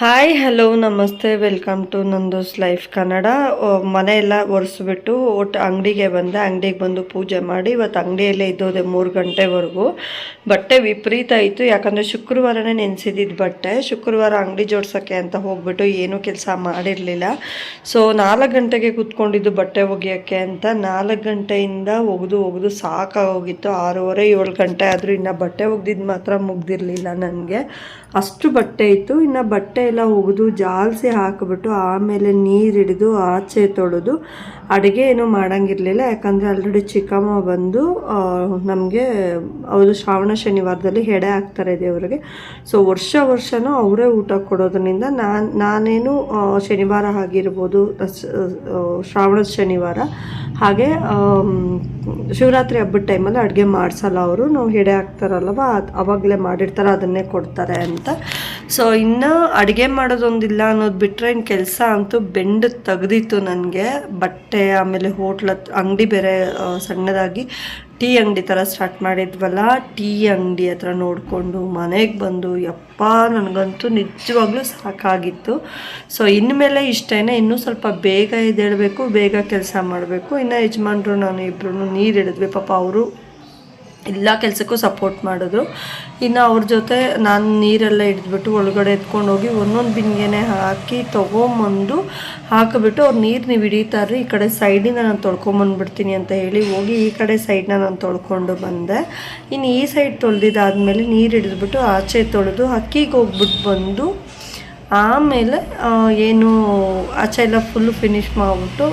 Hi hello namaste welcome to Nando's life Kannada ಮನೆಯೆಲ್ಲ ಒರೆಸ್ಬಿಟ್ಟು ಒಟ್ಟು ಅಂಗಡಿಗೆ ಬಂದೆ. ಅಂಗಡಿಗೆ ಬಂದು ಪೂಜೆ ಮಾಡಿ ಇವತ್ತು ಅಂಗಡಿಯಲ್ಲೇ ಇದ್ದೋದೆ ಮೂರು ಗಂಟೆವರೆಗೂ. ಬಟ್ಟೆ ವಿಪರೀತ ಇತ್ತು. ಯಾಕಂದರೆ ಶುಕ್ರವಾರನೇ ನೆನೆಸಿದ್ದಿದ್ದು ಬಟ್ಟೆ. ಶುಕ್ರವಾರ ಅಂಗಡಿ ಜೋಡ್ಸೋಕ್ಕೆ ಅಂತ ಹೋಗ್ಬಿಟ್ಟು ಏನೂ ಕೆಲಸ ಮಾಡಿರಲಿಲ್ಲ. ಸೊ ನಾಲ್ಕು ಗಂಟೆಗೆ ಕೂತ್ಕೊಂಡಿದ್ದು ಬಟ್ಟೆ ಒಗೆಯೋಕ್ಕೆ ಅಂತ ನಾಲ್ಕು ಗಂಟೆಯಿಂದ ಒಗೆದು ಒಗೆದು ಸಾಕಾಗೋಗಿತ್ತು. ಆರೂವರೆ ಏಳು ಗಂಟೆ ಆದರೂ ಇನ್ನು ಬಟ್ಟೆ ಒಗೆದಿದ್ದು ಮಾತ್ರ ಮುಗ್ದಿರಲಿಲ್ಲ ನನಗೆ. ಅಷ್ಟು ಬಟ್ಟೆ ಇತ್ತು. ಇನ್ನು ಬಟ್ಟೆ ಎಲ್ಲ ಒಗೆದು ಜಾಲಿಸಿ ಹಾಕಿಬಿಟ್ಟು ಆಮೇಲೆ ನೀರು ಹಿಡಿದು ಆಚೆ ತೊಳೆದು ಅಡುಗೆ ಏನೂ ಮಾಡೋಂಗಿರಲಿಲ್ಲ. ಯಾಕಂದರೆ ಆಲ್ರೆಡಿ ಚಿಕ್ಕಮ್ಮ ಬಂದು ನಮಗೆ ಅವರು ಶ್ರಾವಣ ಶನಿವಾರದಲ್ಲಿ ಹೆಡೆ ಹಾಕ್ತಾರೆ ದೇವರಿಗೆ. ಸೊ ವರ್ಷ ವರ್ಷವೂ ಅವರೇ ಊಟ ಕೊಡೋದ್ರಿಂದ ನಾನು, ನಾನೇನು ಶನಿವಾರ ಆಗಿರ್ಬೋದು ಶ್ರಾವಣದ ಶನಿವಾರ. ಹಾಗೆ ಶಿವರಾತ್ರಿ ಹಬ್ಬದ ಟೈಮಲ್ಲಿ ಅಡುಗೆ ಮಾಡಿಸಲ್ಲ ಅವರು. ನಾವು ಹೆಡೆ ಹಾಕ್ತಾರಲ್ವ ಅದು ಅವಾಗಲೇ ಮಾಡಿರ್ತಾರೆ, ಅದನ್ನೇ ಕೊಡ್ತಾರೆ ಅಂತ. ಸೊ ಇನ್ನು ಅಡುಗೆ ಮಾಡೋದೊಂದಿಲ್ಲ ಅನ್ನೋದು ಬಿಟ್ಟರೆ ಇನ್ನು ಕೆಲಸ ಅಂತೂ ಬೆಂಡು ತೆಗ್ದಿತ್ತು ನನಗೆ. ಬಟ್ಟೆ, ಆಮೇಲೆ ಹೋಟ್ಲ ಅಂಗಡಿ ಬೇರೆ ಸಣ್ಣದಾಗಿ ಟೀ ಅಂಗಡಿ ಥರ ಸ್ಟಾರ್ಟ್ ಮಾಡಿದ್ವಲ್ಲ, ಟೀ ಅಂಗಡಿ ಹತ್ರ ನೋಡಿಕೊಂಡು ಮನೆಗೆ ಬಂದು, ಯಪ್ಪ ನನಗಂತೂ ನಿಜವಾಗ್ಲೂ ಸಾಕಾಗಿತ್ತು. ಸೊ ಇನ್ಮೇಲೆ ಇಷ್ಟೇನೆ, ಇನ್ನೂ ಸ್ವಲ್ಪ ಬೇಗ ಎದ್ದೇಳಬೇಕು, ಬೇಗ ಕೆಲಸ ಮಾಡಬೇಕು. ಇನ್ನು ಯಜಮಾನ್ರು ನಾನು ಇಬ್ಬರು ನೀರು ಹಿಡಿದ್ವಿ, ಪಾಪ ಅವರು ಎಲ್ಲ ಕೆಲಸಕ್ಕೂ ಸಪೋರ್ಟ್ ಮಾಡಿದ್ರು. ಇನ್ನು ಅವ್ರ ಜೊತೆ ನಾನು ನೀರೆಲ್ಲ ಹಿಡಿದ್ಬಿಟ್ಟು ಒಳಗಡೆ ಎತ್ಕೊಂಡು ಹೋಗಿ ಒಂದೊಂದು ಬಿಂದಿಗೆನೆ ಹಾಕಿ ತೊಗೊಂಬಂದು ಹಾಕಿಬಿಟ್ಟು ಅವ್ರು ನೀರು ನೀವು ಹಿಡಿತಾರ್ರಿ ಈ ಕಡೆ ಸೈಡಿಂದ ನಾನು ತೊಳ್ಕೊಂಬಂದ್ಬಿಡ್ತೀನಿ ಅಂತ ಹೇಳಿ ಹೋಗಿ ಈ ಕಡೆ ಸೈಡ್ನ ನಾನು ತೊಳ್ಕೊಂಡು ಬಂದೆ. ಇನ್ನು ಈ ಸೈಡ್ ತೊಳೆದಿದ್ದಾದ್ಮೇಲೆ ನೀರು ಹಿಡಿದ್ಬಿಟ್ಟು ಆಚೆ ತೊಳೆದು ಅಕ್ಕಿಗೆ ಹೋಗ್ಬಿಟ್ಟು ಬಂದು ಆಮೇಲೆ ಏನು ಆಚೆ ಎಲ್ಲ ಫುಲ್ಲು ಫಿನಿಶ್ ಮಾಡಿಬಿಟ್ಟು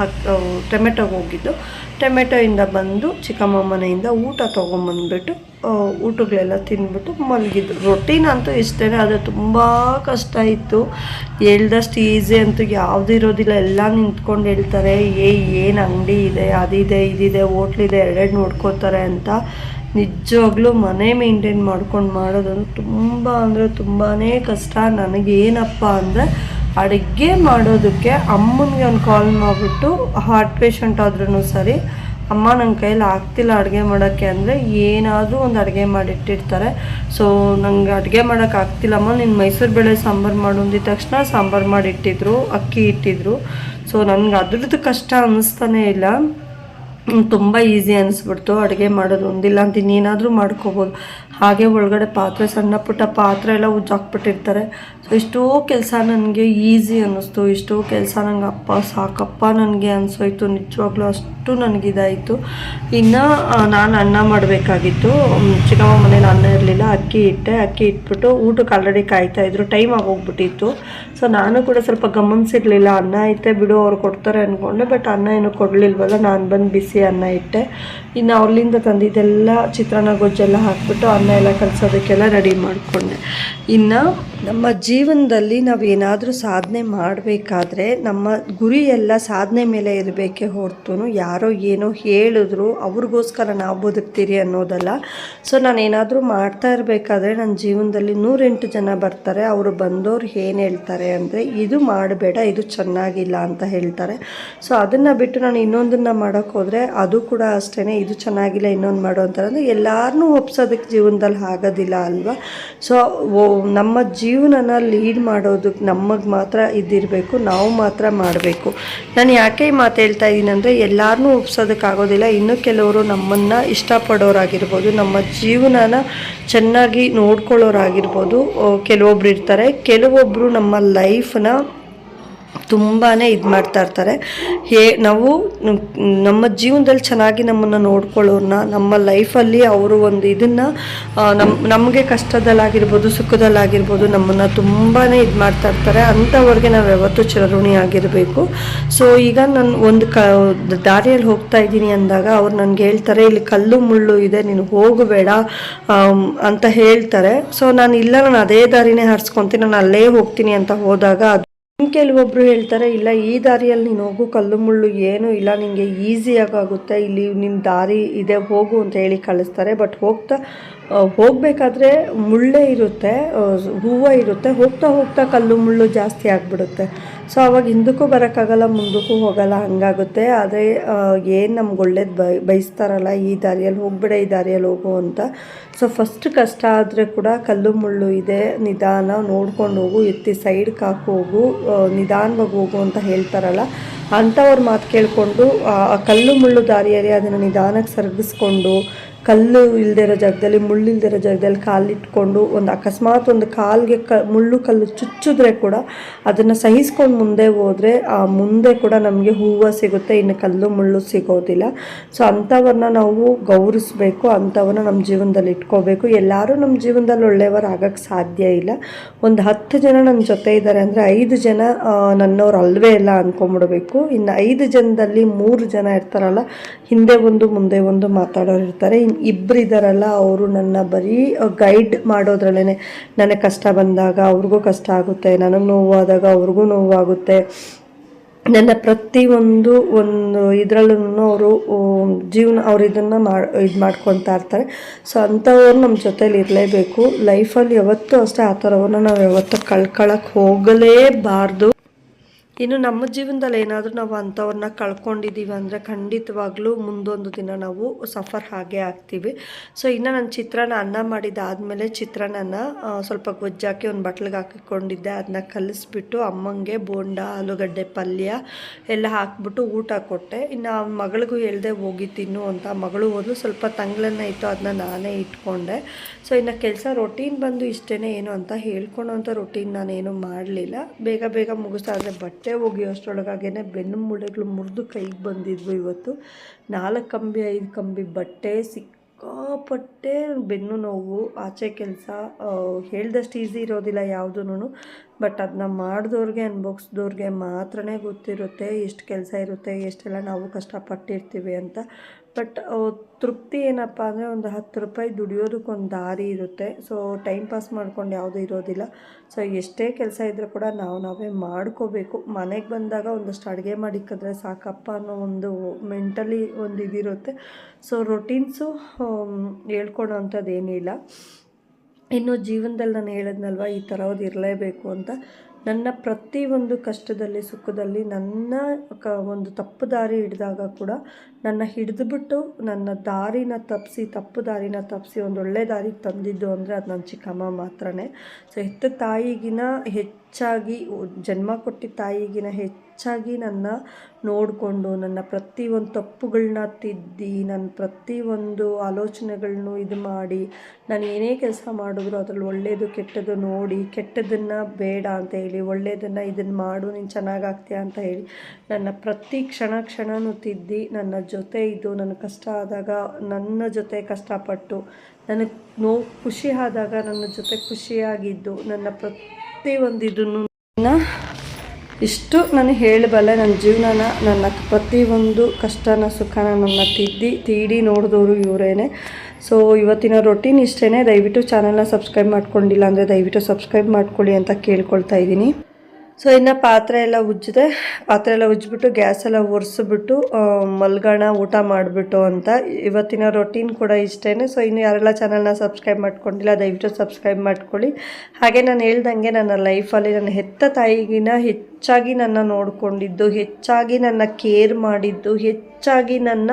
ಹಕ್ ಟೊಮೆಟೊಗೆ ಹೋಗಿದ್ದು. ಟೊಮೆಟೊಯಿಂದ ಬಂದು ಚಿಕ್ಕಮ್ಮ ಮನೆಯಿಂದ ಊಟ ತೊಗೊಂಬಂದ್ಬಿಟ್ಟು ಊಟಗಳೆಲ್ಲ ತಿಂದ್ಬಿಟ್ಟು ಮಲಗಿದ್ದು. ರೊಟ್ಟಿನ ಅಂತೂ ಇಷ್ಟೇ ಅದು ತುಂಬ ಕಷ್ಟ ಇತ್ತು. ಹೇಳ್ದಷ್ಟು ಈಸಿ ಅಂತೂ ಯಾವುದು ಇರೋದಿಲ್ಲ. ಎಲ್ಲ ನಿಂತ್ಕೊಂಡು ಹೇಳ್ತಾರೆ, ಏ, ಏನು ಅಂಗಡಿ ಇದೆ? ಅದಿದೆ, ಇದಿದೆ ಹೋಟ್ಲಿದೆ ಎರಡೆರಡು ನೋಡ್ಕೋತಾರೆ ಅಂತ. ನಿಜವಾಗ್ಲೂ ಮನೆ ಮೇಂಟೈನ್ ಮಾಡ್ಕೊಂಡು ಮಾಡೋದಂದ್ರೆ ತುಂಬ ಅಂದರೆ ತುಂಬಾ ಕಷ್ಟ. ನನಗೇನಪ್ಪ ಅಂದರೆ ಅಡುಗೆ ಮಾಡೋದಕ್ಕೆ ಅಮ್ಮನಿಗೆ ಒಂದು ಕಾಲ್ ಮಾಡಿಬಿಟ್ಟು ಹಾರ್ಟ್ ಪೇಷಂಟ್ ಆದ್ರೂ ಸರಿ, ಅಮ್ಮ ನನ್ನ ಕೈಯಲ್ಲಿ ಆಗ್ತಿಲ್ಲ ಅಡುಗೆ ಮಾಡೋಕ್ಕೆ ಅಂದರೆ ಏನಾದರೂ ಒಂದು ಅಡುಗೆ ಮಾಡಿಟ್ಟಿರ್ತಾರೆ. ಸೊ ನಂಗೆ ಅಡುಗೆ ಮಾಡೋಕ್ಕೆ ಆಗ್ತಿಲ್ಲಮ್ಮ ನೀನು ಮೈಸೂರು ಬೇಳೆ ಸಾಂಬಾರು ಮಾಡೊಂದಿದ ತಕ್ಷಣ ಸಾಂಬಾರು ಮಾಡಿಟ್ಟಿದ್ರು, ಅಕ್ಕಿ ಇಟ್ಟಿದ್ರು. ಸೊ ನನಗೆ ಅದ್ರದ್ದು ಕಷ್ಟ ಅನ್ನಿಸ್ತಾನೇ ಇಲ್ಲ. ತುಂಬ ಈಸಿ ಅನಿಸ್ಬಿಡ್ತು. ಅಡುಗೆ ಮಾಡೋದು ಒಂದಿಲ್ಲ ಅಂತ ಇನ್ನೇನಾದರೂ ಮಾಡ್ಕೋಬೋದು. ಹಾಗೆ ಒಳಗಡೆ ಪಾತ್ರೆ, ಸಣ್ಣ ಪುಟ್ಟ ಪಾತ್ರೆ ಎಲ್ಲ ಉಜ್ಜಾಕ್ಬಿಟ್ಟಿರ್ತಾರೆ. ಸೊ ಎಷ್ಟೋ ಕೆಲಸ ನನಗೆ ಈಸಿ ಅನ್ನಿಸ್ತು. ಎಷ್ಟೋ ಕೆಲಸ ನಂಗೆ ಅಪ್ಪ, ಸಾಕಪ್ಪ ನನಗೆ ಅನಿಸೋಯ್ತು. ನಿಜವಾಗ್ಲೂ ಅಷ್ಟು ನನಗಿದಾಯಿತು. ಇನ್ನು ನಾನು ಅನ್ನ ಮಾಡಬೇಕಾಗಿತ್ತು. ಚಿಕ್ಕಮ್ಮ ಮನೇಲಿ ಅನ್ನ ಇರಲಿಲ್ಲ. ಅಕ್ಕಿ ಇಟ್ಟೆ ಅಕ್ಕಿ ಇಟ್ಬಿಟ್ಟು ಊಟಕ್ಕೆ ಆಲ್ರೆಡಿ ಕಾಯ್ತಾ ಇದ್ರು. ಟೈಮ್ ಆಗೋಗ್ಬಿಟ್ಟಿತ್ತು. ಸೊ ನಾನು ಕೂಡ ಸ್ವಲ್ಪ ಗಮನಿಸಿರಲಿಲ್ಲ. ಅನ್ನ ಐತೆ ಬಿಡು, ಅವ್ರು ಕೊಡ್ತಾರೆ ಅಂದ್ಕೊಂಡೆ ಬಟ್ ಅನ್ನ ಏನು ಕೊಡಲಿಲ್ವಲ್ಲ, ನಾನು ಬಂದು ಬಿಸಿ ಅನ್ನ ಇಟ್ಟೆ. ಇನ್ನು ಅವ್ರಲ್ಲಿಂದ ತಂದಿದ್ದೆಲ್ಲ ಚಿತ್ರಾನ್ನ ಗೊಜ್ಜೆಲ್ಲ ಹಾಕ್ಬಿಟ್ಟು ಅನ್ನ ಎಲ್ಲ ಕಲಿಸೋದಕ್ಕೆಲ್ಲ ರೆಡಿ ಮಾಡಿಕೊಂಡೆ. ಇನ್ನು ನಮ್ಮ ಜೀವನದಲ್ಲಿ ನಾವು ಏನಾದರೂ ಸಾಧನೆ ಮಾಡಬೇಕಾದ್ರೆ ನಮ್ಮ ಗುರಿ ಎಲ್ಲ ಸಾಧನೆ ಮೇಲೆ ಇರಬೇಕೇ ಹೊರತು ಯಾರೋ ಏನೋ ಹೇಳಿದ್ರು ಅವ್ರಿಗೋಸ್ಕರ ನಾವು ಬದುಕ್ತೀರಿ ಅನ್ನೋದಲ್ಲ. ಸೊ ನಾನು ಏನಾದರೂ ಮಾಡ್ತಾ ಇರಬೇಕಾದ್ರೆ ನನ್ನ ಜೀವನದಲ್ಲಿ ನೂರೆಂಟು ಜನ ಬರ್ತಾರೆ. ಅವರು ಬಂದವ್ರು ಏನು ಹೇಳ್ತಾರೆ ಅಂದರೆ, ಇದು ಮಾಡಬೇಡ, ಇದು ಚೆನ್ನಾಗಿಲ್ಲ ಅಂತ ಹೇಳ್ತಾರೆ. ಸೊ ಅದನ್ನು ಬಿಟ್ಟು ನಾನು ಇನ್ನೊಂದನ್ನು ಮಾಡೋಕ್ಕೆ ಹೋದರೆ ಅದು ಕೂಡ ಅಷ್ಟೇ ಇದು ಚೆನ್ನಾಗಿಲ್ಲ, ಇನ್ನೊಂದು ಮಾಡೋ ಅಂತಾರೆ. ಅಂದರೆ ಎಲ್ಲರನ್ನೂ ಒಪ್ಸೋದಕ್ಕೆ ಜೀವನದಲ್ಲಿ ಆಗೋದಿಲ್ಲ ಅಲ್ವಾ? ಸೊ ನಮ್ಮ ಜೀವನನ ಲೀಡ್ ಮಾಡೋದಕ್ಕೆ ನಮಗೆ ಮಾತ್ರ ಇದಿರಬೇಕು, ನಾವು ಮಾತ್ರ ಮಾಡಬೇಕು. ನಾನು ಯಾಕೆ ಈ ಮಾತು ಹೇಳ್ತಾ ಇದ್ದೀನಂದರೆ ಎಲ್ಲರನ್ನೂ ಒಪ್ಸೋದಕ್ಕಾಗೋದಿಲ್ಲ ಇನ್ನು ಕೆಲವರು ನಮ್ಮನ್ನು ಇಷ್ಟಪಡೋರಾಗಿರ್ಬೋದು, ನಮ್ಮ ಜೀವನನ ಚೆನ್ನಾಗಿ ನೋಡ್ಕೊಳ್ಳೋರಾಗಿರ್ಬೋದು ಕೆಲವೊಬ್ರು ಇರ್ತಾರೆ. ಕೆಲವೊಬ್ಬರು ನಮ್ಮ ಲೈಫ್ನ ತುಂಬಾ ಇದು ಮಾಡ್ತಾ ಇರ್ತಾರೆ. ಹೇ, ನಾವು ನಮ್ಮ ಜೀವನದಲ್ಲಿ ಚೆನ್ನಾಗಿ ನಮ್ಮನ್ನು ನೋಡ್ಕೊಳ್ಳೋರನ್ನ ನಮ್ಮ ಲೈಫಲ್ಲಿ ಅವರು ಒಂದು ಇದನ್ನು ನಮ್ಮ ನಮಗೆ ಕಷ್ಟದಲ್ಲಾಗಿರ್ಬೋದು, ಸುಖದಲ್ಲಾಗಿರ್ಬೋದು ನಮ್ಮನ್ನು ತುಂಬಾ ಇದು ಮಾಡ್ತಾ ಇರ್ತಾರೆ. ಅಂಥವ್ರಿಗೆ ನಾವು ಯಾವತ್ತೂ ಚಿರಋಣಿ ಆಗಿರಬೇಕು. ಸೊ ಈಗ ನಾನು ಒಂದು ಕ, ದಾರಿಯಲ್ಲಿ ಹೋಗ್ತಾ ಇದ್ದೀನಿ ಅಂದಾಗ ಅವ್ರು ನನಗೆ ಹೇಳ್ತಾರೆ, ಇಲ್ಲಿ ಕಲ್ಲು ಮುಳ್ಳು ಇದೆ, ನೀನು ಹೋಗಬೇಡ ಅಂತ ಹೇಳ್ತಾರೆ. ಸೊ ನಾನು ಇಲ್ಲ ನಾನು ಅದೇ ದಾರಿನೇ ಹರಿಸ್ಕೊತೀನಿ, ನಾನು ಅಲ್ಲೇ ಹೋಗ್ತೀನಿ ಅಂತ ಹೋದಾಗ ಕೆಲವೊಬ್ರು ಹೇಳ್ತಾರೆ, ಇಲ್ಲ, ಈ ದಾರಿಯಲ್ಲಿ ನೀನು ಹೋಗು, ಕಲ್ಲು ಮುಳ್ಳು ಏನೂ ಇಲ್ಲ ನಿಮಗೆ ಈಸಿಯಾಗಿ ಆಗುತ್ತೆ ಇಲ್ಲಿ ನಿಮ್ಮ ದಾರಿ ಇದೆ, ಹೋಗು ಅಂತ ಹೇಳಿ ಕಳಿಸ್ತಾರೆ. ಬಟ್ ಹೋಗ್ತಾ ಹೋಗಬೇಕಾದ್ರೆ ಮುಳ್ಳೇ ಇರುತ್ತೆ ಹೂವು ಇರುತ್ತೆ, ಹೋಗ್ತಾ ಹೋಗ್ತಾ ಕಲ್ಲು ಮುಳ್ಳು ಜಾಸ್ತಿ ಆಗಿಬಿಡುತ್ತೆ. ಸೊ ಅವಾಗ ಹಿಂದಕ್ಕೂ ಬರೋಕ್ಕಾಗಲ್ಲ, ಮುಂದಕ್ಕೂ ಹೋಗಲ್ಲ, ಹಂಗಾಗುತ್ತೆ. ಆದರೆ ಏನು ನಮ್ಗೆ ಒಳ್ಳೇದು ಬೈ ಬಯಸ್ತಾರಲ್ಲ ಈ ದಾರಿಯಲ್ಲಿ ಹೋಗ್ಬಿಡ, ಈ ದಾರಿಯಲ್ಲಿ ಹೋಗು ಅಂತ. ಸೊ ಫಸ್ಟ್ ಕಷ್ಟ ಆದರೆ ಕೂಡ ಕಲ್ಲು ಮುಳ್ಳು ಇದೆ, ನಿಧಾನ ನೋಡ್ಕೊಂಡು ಹೋಗು, ಎತ್ತಿ ಸೈಡ್ಗೆ ಹಾಕಿ ಹೋಗು ನಿಧಾನವಾಗಿ ಹೋಗು ಅಂತ ಹೇಳ್ತಾರಲ್ಲ, ಅಂಥವ್ರ ಮಾತು ಕೇಳಿಕೊಂಡು, ಆ ಕಲ್ಲು ಮುಳ್ಳು ದಾರಿಯಲ್ಲಿ ಅದನ್ನು ನಿಧಾನಕ್ಕೆ ಸರಿಗಿಸ್ಕೊಂಡು ಕಲ್ಲು ಇಲ್ದಿರೋ ಜಾಗದಲ್ಲಿ, ಮುಳ್ಳು ಇಲ್ದಿರೋ ಜಾಗದಲ್ಲಿ ಕಾಲಿಟ್ಕೊಂಡು ಒಂದು ಅಕಸ್ಮಾತ್ ಒಂದು ಕಾಲಿಗೆ ಕ, ಮುಳ್ಳು ಕಲ್ಲು ಚುಚ್ಚಿದ್ರೆ ಕೂಡ ಅದನ್ನು ಸಹಿಸ್ಕೊಂಡು ಮುಂದೆ ಹೋದರೆ ಆ ಮುಂದೆ ಕೂಡ ನಮಗೆ ಹೂವು ಸಿಗುತ್ತೆ, ಇನ್ನು ಕಲ್ಲು ಮುಳ್ಳು ಸಿಗೋದಿಲ್ಲ. ಸೊ ಅಂಥವ್ರನ್ನ ನಾವು ಗೌರವಿಸ್ಬೇಕು ಅಂಥವನ್ನ ನಮ್ಮ ಜೀವನದಲ್ಲಿ ಇಟ್ಕೋಬೇಕು. ಎಲ್ಲರೂ ನಮ್ಮ ಜೀವನದಲ್ಲಿ ಒಳ್ಳೆಯವರು ಆಗೋಕ್ಕೆ ಸಾಧ್ಯ ಇಲ್ಲ. ಒಂದು ಹತ್ತು ಜನ ನನ್ನ ಜೊತೆ ಇದ್ದಾರೆ ಅಂದರೆ ಐದು ಜನ ನನ್ನವ್ರು ಅಲ್ವೇ ಇಲ್ಲ ಅಂದ್ಕೊಂಬಿಡ್ಬೇಕು ಇನ್ನು ಐದು ಜನದಲ್ಲಿ ಮೂರು ಜನ ಇರ್ತಾರಲ್ಲ, ಹಿಂದೆ ಒಂದು, ಮುಂದೆ ಒಂದು ಮಾತಾಡೋರು ಇರ್ತಾರೆ. ಇಬ್ಬರು ಅವರು ನನ್ನ ಬರೀ ಗೈಡ್ ಮಾಡೋದ್ರಲ್ಲೇ ನನಗೆ ಕಷ್ಟ ಬಂದಾಗ ಅವ್ರಿಗೂ ಕಷ್ಟ ಆಗುತ್ತೆ, ನನಗೆ ನೋವಾದಾಗ ಅವ್ರಿಗೂ ನೋವಾಗುತ್ತೆ. ನನ್ನ ಪ್ರತಿಯೊಂದು ಒಂದು ಇದರಲ್ಲೂ ಅವರು ಜೀವನ ಅವ್ರು ಇದನ್ನು ಮಾಡಿ ಇದು ಮಾಡ್ಕೊತಾ ಇರ್ತಾರೆ. ಸೊ ಅಂಥವ್ರು ನಮ್ಮ ಜೊತೇಲಿ ಇರಲೇಬೇಕು. ಲೈಫಲ್ಲಿ ಯಾವತ್ತೂ ಅಷ್ಟೇ ಆ ಥರವನ್ನು ನಾವು ಯಾವತ್ತೂ ಕಳ್ಕೊಳಕ್ಕೆ ಹೋಗಲೇಬಾರ್ದು. ಇನ್ನು ನಮ್ಮ ಜೀವನದಲ್ಲಿ ಏನಾದರೂ ನಾವು ಅಂಥವ್ರನ್ನ ಕಳ್ಕೊಂಡಿದ್ದೀವಿ ಅಂದರೆ ಖಂಡಿತವಾಗ್ಲೂ ಮುಂದೊಂದು ದಿನ ನಾವು ಸಫರ್ ಹಾಗೆ ಆಗ್ತೀವಿ. ಸೊ ಇನ್ನು ನಾನು ಚಿತ್ರಾನ್ನ ಅನ್ನ ಮಾಡಿದ್ದಾದಮೇಲೆ ಚಿತ್ರಾನ್ನ ಸ್ವಲ್ಪ ಗೊಜ್ಜಾಕಿ ಒಂದು ಬಟ್ಲಿಗೆ ಹಾಕಿಕೊಂಡಿದ್ದೆ. ಅದನ್ನ ಕಲಿಸ್ಬಿಟ್ಟು ಅಮ್ಮಂಗೆ ಬೋಂಡ, ಆಲೂಗಡ್ಡೆ ಪಲ್ಯ ಎಲ್ಲ ಹಾಕ್ಬಿಟ್ಟು ಊಟ ಕೊಟ್ಟೆ. ಇನ್ನು ಆ ಮಗಳಿಗೂ ಹೇಳ್ದೆ ಹೋಗಿ ತಿನ್ನು ಅಂತ. ಮಗಳು ಹೋದ್ಲು ಸ್ವಲ್ಪ ತಂಗ್ಳನ್ನ ಇತ್ತು ಅದನ್ನ ನಾನೇ ಇಟ್ಕೊಂಡೆ. ಸೊ ಇನ್ನು ಕೆಲಸ ರೊಟೀನ್ ಬಂದು ಇಷ್ಟೇ ಏನು ಅಂತ ಹೇಳ್ಕೊಳೋಂಥ ರೊಟೀನ್ ನಾನೇನು ಮಾಡಲಿಲ್ಲ. ಬೇಗ ಬೇಗ ಮುಗಿಸ್ತಾ ಆದರೆ ಬಟ್ಟೆ ಒಗೆಯೋಷ್ಟೊಳಗಾಗೇ ಬೆನ್ನು ಮೂಳೆಗಳು ಮುರಿದು ಕೈಗೆ ಬಂದಿದ್ವು ಇವತ್ತು. ನಾಲ್ಕು ಕಂಬಿ, ಐದು ಕಂಬಿ ಬಟ್ಟೆ, ಸಿಕ್ಕಾಪಟ್ಟೆ ಬೆನ್ನು ನೋವು, ಆಚೆ ಕೆಲಸ ಹೇಳ್ದಷ್ಟು ಈಸಿ ಇರೋದಿಲ್ಲ ಯಾವುದೂ ಬಟ್ ಅದನ್ನ ಮಾಡಿದವ್ರಿಗೆ ಅನ್ಭವಿಸ್ದವ್ರಿಗೆ ಮಾತ್ರನೇ ಗೊತ್ತಿರುತ್ತೆ ಎಷ್ಟು ಕೆಲಸ ಇರುತ್ತೆ, ಎಷ್ಟೆಲ್ಲ ನಾವು ಕಷ್ಟಪಟ್ಟಿರ್ತೀವಿ ಅಂತ. ಬಟ್ ತೃಪ್ತಿ ಏನಪ್ಪ ಅಂದರೆ ಒಂದು ಹತ್ತು ರೂಪಾಯಿ ದುಡಿಯೋದಕ್ಕೊಂದು ದಾರಿ ಇರುತ್ತೆ. ಸೊ ಟೈಮ್ ಪಾಸ್ ಮಾಡ್ಕೊಂಡು ಯಾವುದೂ ಇರೋದಿಲ್ಲ. ಸೊ ಎಷ್ಟೇ ಕೆಲಸ ಇದ್ದರೂ ಕೂಡ ನಾವು ನಾವೇ ಮಾಡ್ಕೋಬೇಕು. ಮನೆಗೆ ಬಂದಾಗ ಒಂದಷ್ಟು ಅಡುಗೆ ಮಾಡಿಕ್ಕಿದ್ರೆ ಸಾಕಪ್ಪ ಅನ್ನೋ ಒಂದು ಮೆಂಟಲಿ ಒಂದು ಇದಿರುತ್ತೆ. ಸೊ ರೊಟೀನ್ಸು ಹೇಳ್ಕೊಡೋ ಅಂಥದ್ದು ಏನಿಲ್ಲ. ಇನ್ನು ಜೀವನದಲ್ಲಿ ನಾನು ಹೇಳಿದ್ನಲ್ವ, ಈ ಥರದ್ದು ಇರಲೇಬೇಕು ಅಂತ. ನನ್ನ ಪ್ರತಿಯೊಂದು ಕಷ್ಟದಲ್ಲಿ, ಸುಖದಲ್ಲಿ ನನ್ನ ಕ ಒಂದು ತಪ್ಪು ದಾರಿ ಹಿಡಿದಾಗ ಕೂಡ ನನ್ನ ಹಿಡಿದುಬಿಟ್ಟು ನನ್ನ ದಾರಿನ ತಪ್ಪಿಸಿ ತಪ್ಪು ದಾರಿನ ತಪ್ಪಿಸಿ ಒಂದು ಒಳ್ಳೆ ದಾರಿಗೆ ತಂದಿದ್ದು ಅಂದರೆ ಅದು ನನ್ನ ಚಿಕ್ಕಮ್ಮ ಮಾತ್ರನೇ. ಸೊ ಹೆತ್ತ ತಾಯಿಗಿನ ಹೆಚ್ಚಾಗಿ, ಜನ್ಮ ಕೊಟ್ಟಿದ್ದ ತಾಯಿಗಿನ ಹೆಚ್ಚಾಗಿ ನನ್ನ ನೋಡಿಕೊಂಡು, ನನ್ನ ಪ್ರತಿಯೊಂದು ತಪ್ಪುಗಳನ್ನ ತಿದ್ದಿ ನನ್ನ ಪ್ರತಿಯೊಂದು ಆಲೋಚನೆಗಳನ್ನು ಇದು ಮಾಡಿ, ನಾನು ಏನೇ ಕೆಲಸ ಮಾಡಿದ್ರು ಅದರಲ್ಲಿ ಒಳ್ಳೆಯದು ಕೆಟ್ಟದ್ದು ನೋಡಿ, ಕೆಟ್ಟದನ್ನು ಬೇಡ ಅಂತ ಹೇಳಿ ಒಳ್ಳೆಯದನ್ನು ಇದನ್ನು ಮಾಡು, ನೀನು ಚೆನ್ನಾಗಾಗ್ತೀಯ ಅಂತ ಹೇಳಿ, ನನ್ನ ಪ್ರತಿ ಕ್ಷಣ ಕ್ಷಣನೂ ತಿದ್ದಿ, ನನ್ನ ಜೊತೆ ಇದ್ದು ನನ್ನ ಕಷ್ಟ ಆದಾಗ ನನ್ನ ಜೊತೆ ಕಷ್ಟಪಟ್ಟು, ನನಗೆ ನೋವು ಖುಷಿ ಆದಾಗ ನನ್ನ ಜೊತೆ ಖುಷಿಯಾಗಿದ್ದು, ನನ್ನ ಪ್ರತಿ ಇದನ್ನು ಇಷ್ಟು ನಾನು ಹೇಳಬಲ್ಲೆ ನನ್ನ ಜೀವನನ, ನನ್ನ ಪ್ರತಿಯೊಂದು ಕಷ್ಟನ ಸುಖನ ನನ್ನ ತಿದ್ದಿ, ತೀಡಿ ನೋಡಿದವರು ಇವರೇನೆ. ಸೊ ಇವತ್ತಿನ ರೊಟೀನ್ ಇಷ್ಟೇ ದಯವಿಟ್ಟು ಚಾನಲ್ನ ಸಬ್ಸ್ಕ್ರೈಬ್ ಮಾಡ್ಕೊಂಡಿಲ್ಲ ಅಂದರೆ ದಯವಿಟ್ಟು ಸಬ್ಸ್ಕ್ರೈಬ್ ಮಾಡ್ಕೊಳ್ಳಿ ಅಂತ ಕೇಳ್ಕೊಳ್ತಾ ಇದ್ದೀನಿ. ಸೊ ಇನ್ನು ಪಾತ್ರೆ ಎಲ್ಲ ಉಜ್ಜಿದೆ. ಪಾತ್ರೆ ಎಲ್ಲ ಉಜ್ಜಿಬಿಟ್ಟು, ಗ್ಯಾಸ್ ಎಲ್ಲ ಒರೆಸ್ಬಿಟ್ಟು ಮಲ್ಗೋಣ ಊಟ ಮಾಡಿಬಿಟ್ಟು ಅಂತ. ಇವತ್ತಿನ ರೊಟೀನ್ ಕೂಡ ಇಷ್ಟೇ ಸೊ ಇನ್ನು ಯಾರೆಲ್ಲ ಚಾನಲ್ನ ಸಬ್ಸ್ಕ್ರೈಬ್ ಮಾಡ್ಕೊಂಡಿಲ್ಲ, ದಯವಿಟ್ಟು ಸಬ್ಸ್ಕ್ರೈಬ್ ಮಾಡ್ಕೊಳ್ಳಿ. ಹಾಗೆ ನಾನು ಹೇಳ್ದಂಗೆ ನನ್ನ ಲೈಫಲ್ಲಿ ನನ್ನ ಹೆತ್ತ ತಾಯಿಗಿನ ಹೆಚ್ಚಾಗಿ ನನ್ನ ನೋಡಿಕೊಂಡಿದ್ದು, ಹೆಚ್ಚಾಗಿ ನನ್ನ ಕೇರ್ ಮಾಡಿದ್ದು, ಹೆಚ್ಚಾಗಿ ನನ್ನ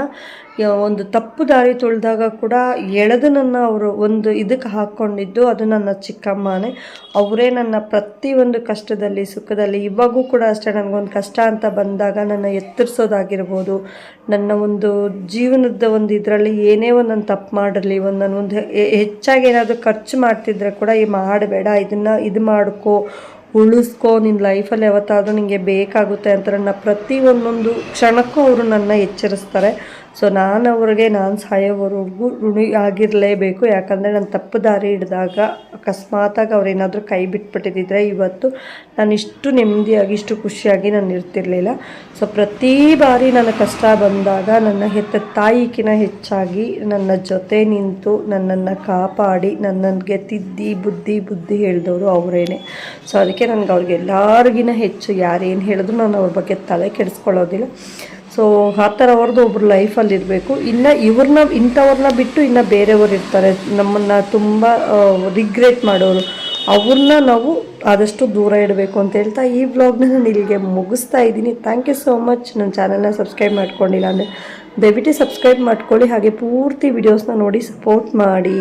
ಒಂದು ತಪ್ಪು ದಾರಿ ತುಳಿದಾಗ ಕೂಡ ಎಳೆದು ನನ್ನ ಅವರು ಒಂದು ಇದಕ್ಕೆ ಹಾಕ್ಕೊಂಡಿದ್ದು ಅದು ನನ್ನ ಚಿಕ್ಕಮ್ಮನೇ. ಅವರೇ ನನ್ನ ಪ್ರತಿಯೊಂದು ಕಷ್ಟದಲ್ಲಿ, ಸುಖದಲ್ಲಿ, ಇವಾಗೂ ಕೂಡ ಅಷ್ಟೇ. ನನಗೊಂದು ಕಷ್ಟ ಅಂತ ಬಂದಾಗ ನನ್ನ ಎತ್ತರಿಸೋದಾಗಿರ್ಬೋದು, ನನ್ನ ಒಂದು ಜೀವನದ ಒಂದು ಇದರಲ್ಲಿ ಏನೇ ಒಂದು ನಾನು ತಪ್ಪು ಮಾಡಿರಲಿ, ಒಂದು ನನ್ನ ಒಂದು ಹೆಚ್ಚಾಗಿ ಏನಾದರೂ ಖರ್ಚು ಮಾಡ್ತಿದ್ರೆ ಕೂಡ ಈ ಮಾಡಬೇಡ, ಇದನ್ನು, ಇದು ಮಾಡ್ಕೋ ಉಳಿಸ್ಕೋ ನಿನ್ನ ಲೈಫಲ್ಲಿ ಯಾವತ್ತಾದರೂ ನಿನಗೆ ಬೇಕಾಗುತ್ತೆ ಅಂತ ನನ್ನ ಪ್ರತಿ ಒಂದೊಂದು ಕ್ಷಣಕ್ಕೂ ಅವರು ನನ್ನ ಎಚ್ಚರಿಸ್ತಾರೆ. ಸೊ ನಾನು ಅವ್ರಿಗೆ ನಾನು ಸಾಯೋವರೆಗೂ ಋಣಿ ಆಗಿರಲೇಬೇಕು. ಯಾಕಂದರೆ ನಾನು ತಪ್ಪು ದಾರಿ ಹಿಡಿದಾಗ, ಅಕಸ್ಮಾತಾಗಿ ಅವ್ರೇನಾದರೂ ಕೈ ಬಿಟ್ಬಿಟ್ಟಿದ್ದರೆ ಇವತ್ತು ನಾನು ಇಷ್ಟು ನೆಮ್ಮದಿಯಾಗಿ, ಇಷ್ಟು ಖುಷಿಯಾಗಿ ನಾನು ಇರ್ತಿರ್ಲಿಲ್ಲ. ಸೊ ಪ್ರತಿ ಬಾರಿ ನನ್ನ ಕಷ್ಟ ಬಂದಾಗ, ನನ್ನ ಹೆತ್ತ ತಾಯಿಕಿನ ಹೆಚ್ಚಾಗಿ ನನ್ನ ಜೊತೆ ನಿಂತು ನನ್ನನ್ನು ಕಾಪಾಡಿ, ನನ್ನನ್ಗೆ ತಿದ್ದಿ ಬುದ್ಧಿ ಬುದ್ಧಿ ಹೇಳಿದವರು ಅವರೇನೆ. ಸೊ ಅದಕ್ಕೆ ನನಗೆ ಅವ್ರಿಗೆ ಎಲ್ಲರಿಗಿನ ಹೆಚ್ಚು ಯಾರೇನು ಹೇಳಿದ್ರು ನಾನು ಅವ್ರ ಬಗ್ಗೆ ತಲೆ ಕೆಡಿಸ್ಕೊಳ್ಳೋದಿಲ್ಲ. ಸೊ ಆ ಥರ ಅವ್ರದ್ದು ಒಬ್ರು ಲೈಫಲ್ಲಿ ಇರಬೇಕು. ಇನ್ನು ಇವ್ರನ್ನ ಇಂಥವ್ರನ್ನ ಬಿಟ್ಟು ಇನ್ನು ಬೇರೆಯವರು ಇರ್ತಾರೆ. ನಮ್ಮನ್ನು ತುಂಬ ರಿಗ್ರೆಟ್ ಮಾಡೋರು. ಅವ್ರನ್ನ ನಾವು ಆದಷ್ಟು ದೂರ ಇಡಬೇಕು ಅಂತ ಹೇಳ್ತಾ ಈ ವ್ಲಾಗ್ನ ನಾನು ಇಲ್ಲಿಗೆ ಮುಗಿಸ್ತಾ ಇದ್ದೀನಿ. ಥ್ಯಾಂಕ್ ಯು ಸೋ ಮಚ್ ನನ್ನ ಚಾನಲ್ನ ಸಬ್ಸ್ಕ್ರೈಬ್ ಮಾಡ್ಕೊಂಡಿಲ್ಲ ಅಂದರೆ ದಯವಿಟ್ಟು ಸಬ್ಸ್ಕ್ರೈಬ್ ಮಾಡ್ಕೊಳ್ಳಿ. ಹಾಗೆ ಪೂರ್ತಿ ವಿಡಿಯೋಸ್ನ ನೋಡಿ ಸಪೋರ್ಟ್ ಮಾಡಿ.